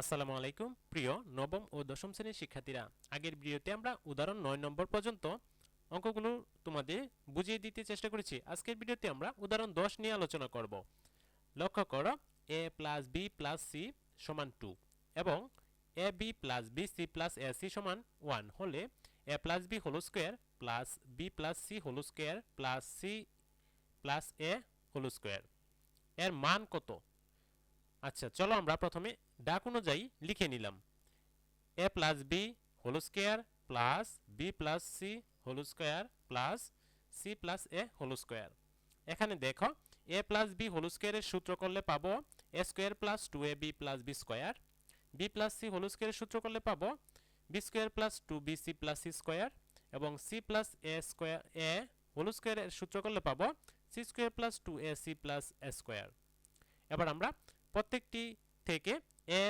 আসসালামু আলাইকুম। প্রিয় নবম ও দশম শ্রেণির শিক্ষার্থীরা, আগের ভিডিওতে আমরা উদাহরণ নয় নম্বর পর্যন্ত অঙ্কগুলো তোমাদের বুঝিয়ে দিতে চেষ্টা করেছি। আজকের ভিডিওতে আমরা উদাহরণ দশ নিয়ে আলোচনা করব। লক্ষ্য করো, A plus B plus C সমান টু এবং A B plus B C plus A C সমান ওয়ান। হলে A plus B whole square plus B plus C whole square plus C plus A whole square. এর মান কত? আচ্ছা চলো আমরা প্রথমে ডাক অনুযায়ী লিখে নিলাম। A plus B whole square plus B plus C whole square plus C plus A whole square এখানে দেখো এ প্লাস বি হোল স্কোয়ারের সূত্র করলে পাবো A square plus two A B plus B square B plus C whole স্কোয়ারের সূত্র করলে পাবো B square plus two B C plus C square এবং C plus A square A whole স্কোয়ারের সূত্র করলে পাবো C square plus two A C plus A square এবার আমরা প্রত্যেকটি থেকে A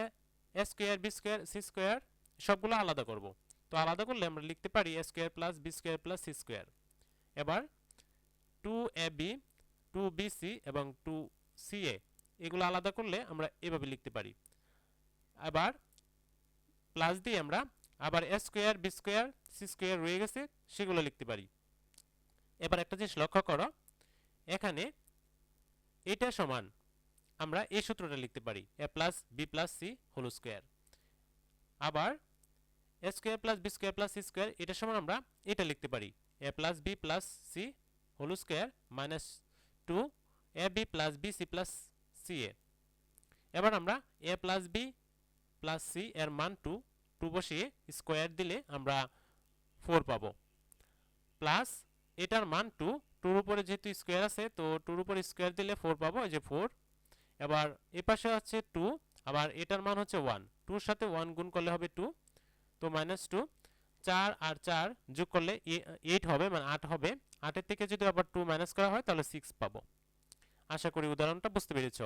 square, B square, C square সবগুলো আলাদা করব। তো আলাদা করলে আমরা লিখতে পারি A square plus B square plus C square. এবার two A B, two B C এবং টু সি এ এগুলো আলাদা করলে আমরা এভাবে লিখতে পারি। আবার প্লাস দিয়ে আমরা আবার A square, B square, C square রয়ে গেছে সেগুলো লিখতে পারি। এবার একটা জিনিস লক্ষ্য করো, এখানে এটা সমান আমরা এই সূত্রটা লিখতে পারি A plus B plus C whole square আবার A square plus B square plus C square এটা সমান আমরা এটা লিখতে পারি A plus B plus C whole square minus two A B plus B C plus C A এবার আমরা A plus B plus C এর মান টু টু বসিয়ে স্কোয়ার দিলে আমরা ফোর পাবো। প্লাস এটার মান টু টুর উপরে যেহেতু স্কোয়ার আছে, তো টুর উপরে স্কোয়ার দিলে ফোর পাবো, এই যে ফোর এবার এ পাশে হচ্ছে টু আবার এটার মান হচ্ছে ওয়ান টুর সাথে ওয়ান গুণ করলে হবে টু তো মাইনাস টু চার আর চার যোগ করলে এইট হবে মানে আট হবে। আটের থেকে যদি আবার টু মাইনাস করা হয়, তাহলে সিক্স পাবো। আশা করি উদাহরণটা বুঝতে পেরেছ।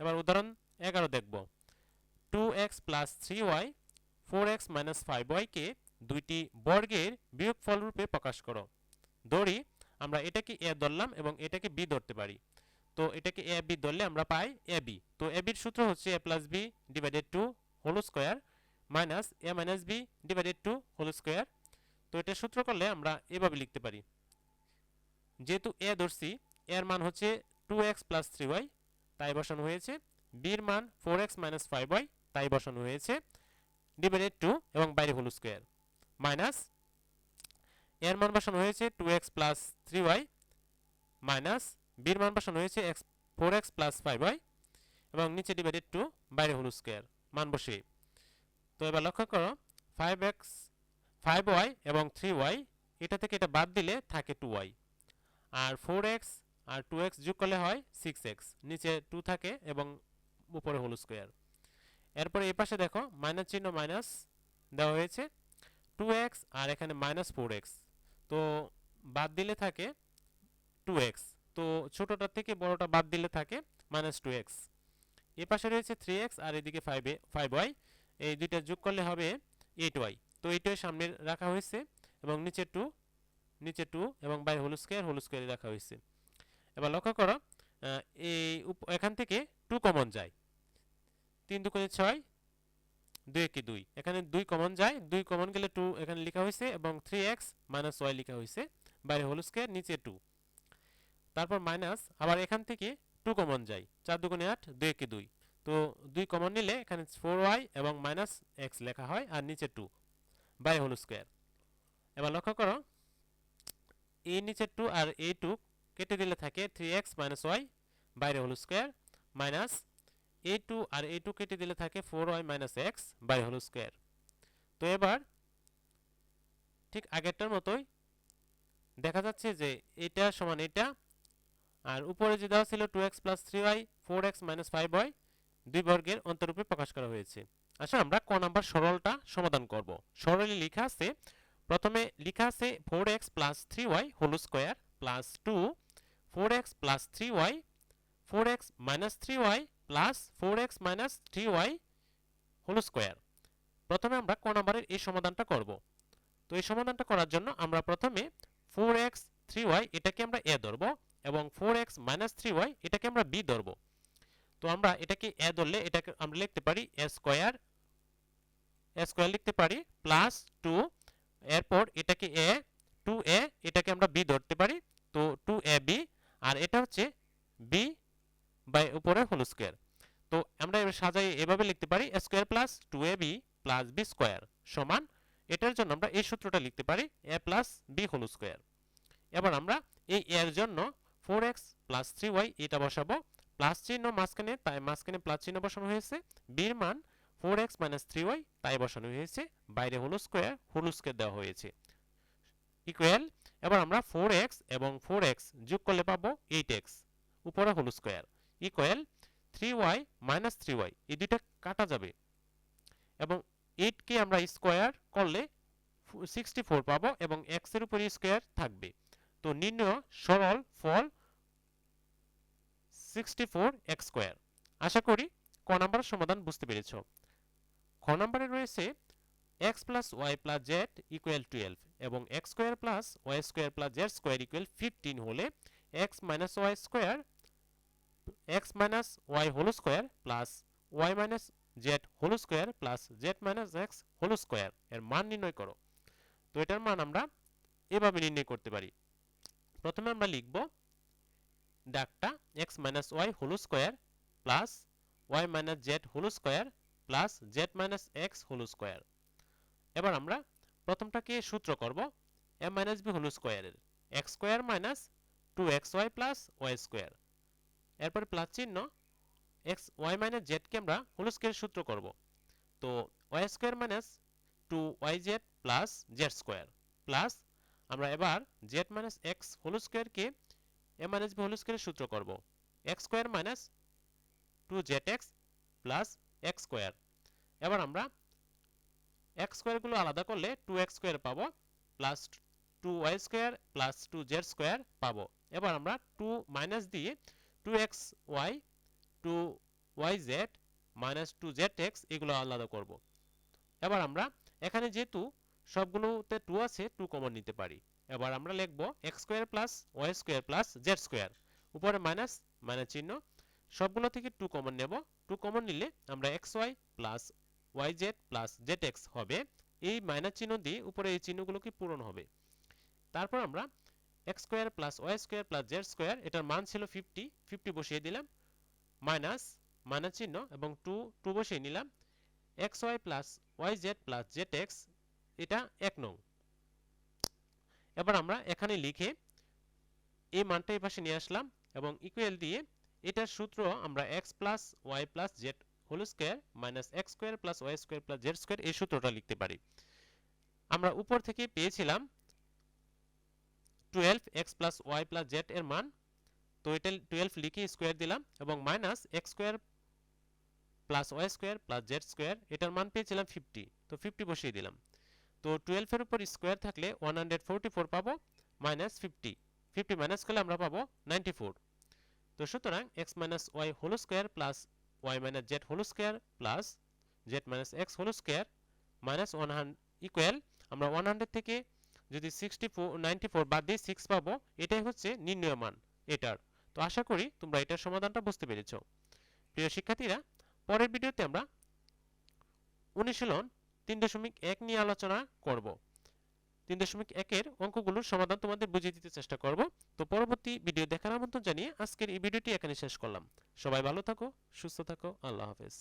এবার উদাহরণ এগারো দেখব। Two X plus three Y four X minus five ওয়াইকে দুইটি বর্গের বিয়োগফল রূপে প্রকাশ করো। ধরি আমরা এটাকে এ ধরলাম এবং এটাকে বি ধরতে পারি। তো এটাকে এ বি ধরলে আমরা পাই এ বি। তো এ বির সূত্র হচ্ছে a plus b divided two whole square minus a minus b divided two whole square তো এটা সূত্র করলে আমরা এভাবে লিখতে পারি। যেহেতু এ ধরছি, এর মান হচ্ছে two X plus three Y তাই বসানো হয়েছে। বির মান four X minus five Y তাই বসানো হয়েছে। ডিভাইডেড টু এবং বাইরে হোল স্কোয়ার মাইনাস এর মান বসানো হয়েছে two X plus three Y minus বির মান বসানো হয়েছে X four X plus five Y এবং নিচে ডিভাইডেড টু বাইরে হোল স্কোয়ার মান বসিয়ে। তো এবার লক্ষ্য করো ফাইভ এক্স ফাইভ ওয়াই এবং থ্রি ওয়াই এটা থেকে এটা বাদ দিলে থাকে টু ওয়াই আর ফোর এক্স আর টু এক্স যোগ করলে হয় সিক্স এক্স নিচে টু থাকে এবং উপরে হোল স্কোয়ার এরপরে এই পাশে দেখো মাইনাস চিহ্ন মাইনাস দেওয়া হয়েছে টু এক্স আর এখানে মাইনাস ফোর এক্স তো বাদ দিলে থাকে টু এক্স তো ছোটটা থেকে বড়টা বাদ দিলে থাকে মাইনাস টু এক্স এ পাশে রয়েছে থ্রি এক্স আর এদিকে ফাইভ ফাইভ ওয়াই এই দুইটা যোগ করলে হবে এইট ওয়াই তো এইটাই সামনে রাখা হয়েছে এবং নিচে টু নিচে টু এবং বাইরে হোল স্কোয়ার হোল স্কোয়ারে রাখা হয়েছে। এবার লক্ষ্য করো এই এখান থেকে টু কমন যায়। তিন দুকোণে ছয়, দুই একে দুই। এখানে দুই কমন যায়, দুই কমন গেলে টু এখানে লেখা হয়েছে এবং থ্রি এক্স মাইনাস ওয়াই লেখা হয়েছে। বাইরে হোল স্কোয়ার নিচে টু তারপর মাইনাস আবার এখান থেকে টু কমন যায়। চার দুগুণে আট, দুই একে দুই। তো দুই কমন নিলে এখানে ফোর ওয়াই এবং মাইনাস এক্স লেখা হয়, আর নিচে টু বাই হোল স্কোয়ার এবার লক্ষ্য করো, এই নিচে টু আর এই টু কেটে দিলে থাকে থ্রি এক্স মাইনাস ওয়াই বাইরে whole square minus A two R A two কেটে দিলে থাকে ফোর ওয়াই মাইনাস এক্স বাইরে হোল স্কোয়ার তো এবার ঠিক আগেরটার মতোই দেখা যাচ্ছে যে এটা সমান এটা আর উপরে যে দেওয়া ছিল two X plus three Y four X minus five Y দুই বর্গের অন্তরূপে প্রকাশ করা হয়েছে। আচ্ছা আমরা ক নাম্বার সরলটা সমাধান করব। সরলে লেখা আছে, প্রথমে লেখা আছে four X plus three Y whole square plus two four X plus three Y four X minus three Y plus four X minus three Y whole square প্রথমে আমরা ক নাম্বারের এই সমাধানটা করব। তো এই সমাধানটা করার জন্য আমরা প্রথমে ফোর এক্স থ্রি ওয়াই এটাকে আমরা এ ধরবো। এবং four X minus three Y এটাকে আমরা বি ধরবো। তো আমরা এটাকে এ ধরলে এটাকে আমরা লিখতে পারি এ স্কোয়ার এ স্কোয়ার লিখতে পারি প্লাস টু এরপর এটাকে এ টু এ এটাকে আমরা বি ধরতে পারি। তো টু এ বি আর এটা হচ্ছে বি বাই উপরে হোল স্কোয়ার তো আমরা সাজাই, এভাবে লিখতে পারি square plus two A B plus B square সমান। এটার জন্য আমরা এই সূত্রটা লিখতে পারি A plus B whole square এবার আমরা এই এর জন্য four X plus three Y এটা বসাবো। প্লাস চিহ্ন মাঝখানে, তাই মাঝখানে প্লাস চিহ্ন বসানো হয়েছে। বির মান four X minus three Y, তাই বসানো হয়েছে। বাইরে হোল স্কোয়ার হোল স্কোয়ার দেওয়া হয়েছে। ইকুয়াল, এবার আমরা ফোর এক্স এবং ফোর এক্স যোগ করলে পাবো এইট এক্স, উপরে whole square. Equal, three Y minus three Y, এই দুইটা কাটা যাবে। এবং এইটকে আমরা স্কোয়ার করলে সিক্সটি ফোর পাবো এবং এক্সের উপরে স্কোয়ার থাকবে। তো নির্ণয় সরল ফল সিক্সটি ফোর এক্স স্কোয়ার আশা করি ক নাম্বারের সমাধান বুঝতে পেরেছ। খ নাম্বারে রয়েছে X plus Y plus Z equal twelve এবং X square plus Y square plus Z square equal fifteen হলে X minus Y square X minus Y whole square plus Y minus Z whole square plus Z minus X whole square এর মান নির্ণয় করো। তো এটার মান আমরা এভাবে নির্ণয় করতে পারি। প্রথমে আমরা লিখব ডাকটা X minus Y whole square plus Y minus Z whole square plus Z minus X whole square এবার আমরা প্রথমটাকে সূত্র করব এ মাইনাস বি হোল স্কোয়ারের X square minus two X Y plus Y square এরপর প্লাস চিহ্ন এক্স ওয়াই মাইনাস জেডকে আমরা হোল স্কোয়ার সূত্র করব। তো Y square minus two Y Z plus Z square plus আমরা এবার জেড মাইনাস এক্স হোল স্কোয়ারকে এ মাইনাস বি হোল স্কোয়ারের সূত্র করব। X square minus two Z X plus X square এবার আমরা এক্স স্কোয়ারগুলো আলাদা করলে টু এক্স স্কোয়ার পাবো plus two Y square plus two Z square পাবো। এবার আমরা টু মাইনাস দিয়ে two X Y two Y Z minus two Z X এগুলো আলাদা করব। এবার আমরা এখানে যেহেতু সবগুলোতে টু আছে টু কমন নিতে পারি। এবার আমরা লিখব x square plus y square plus z square উপরে মাইনাস মাইনাস চিহ্ন। সবগুলো থেকে টু কমন নেব। টু কমন নিলে আমরা x y plus y z plus z x হবে। এই মাইনাস চিহ্ন দিয়ে উপরে এই চিহ্নগুলো কি পূরণ হবে? তারপর আমরা x square plus y square plus z square এটার মান ছিল ফিফটি ফিফটি বসিয়ে দিলাম। মাইনাস মাইনাস চিহ্ন এবং টু টু বসিয়ে নিলাম। X y plus y z plus z x এটা এক নং। এবার আমরা এখানে লিখে এই মানটা এই পাশে নিয়ে আসলাম এবং ইকুয়াল দিয়ে এটার সূত্র আমরা x plus y plus z whole square minus x square plus y square plus z square এই সূত্রটা লিখতে পারি। আমরা উপর থেকে পেয়েছিলাম twelve x plus y plus z এর মান। তো এটা টুয়েলভ লিখে স্কোয়ার দিলাম এবং minus x square plus y square plus z square এটার মান পেয়েছিলাম ফিফটি তো ফিফটি বসিয়ে দিলাম। তো টুয়েলভের উপর স্কোয়ার থাকলে ওয়ান হান্ড্রেড ফোরটি ফোর পাবো মাইনাস ফিফটি ফিফটি মাইনাস করলে আমরা পাবো নাইনটি ফোর তো সুতরাং x minus y whole square plus y minus z whole square plus z minus x whole square minus one hundred equal আমরা one hundred থেকে যদি sixty four ninety four বাদ দিয়ে সিক্স পাবো, এটাই হচ্ছে নির্ণয় মান এটার। তো আশা করি তোমরা এটার সমাধানটা বুঝতে পেরেছ। প্রিয় শিক্ষার্থীরা, পরের ভিডিওতে আমরা অনুশীলন তিন দশমিক এক নিয়ে আলোচনা করব। তিন দশমিক একের অঙ্কগুলোর সমাধান তোমাদের বুঝিয়ে দিতে চেষ্টা করব। তো পরবর্তী ভিডিও দেখার আমন্ত্রণ জানিয়ে আজকের এই ভিডিওটি এখানে শেষ করলাম। সবাই ভালো থাকো, সুস্থ থাকো, আল্লাহ হাফেজ।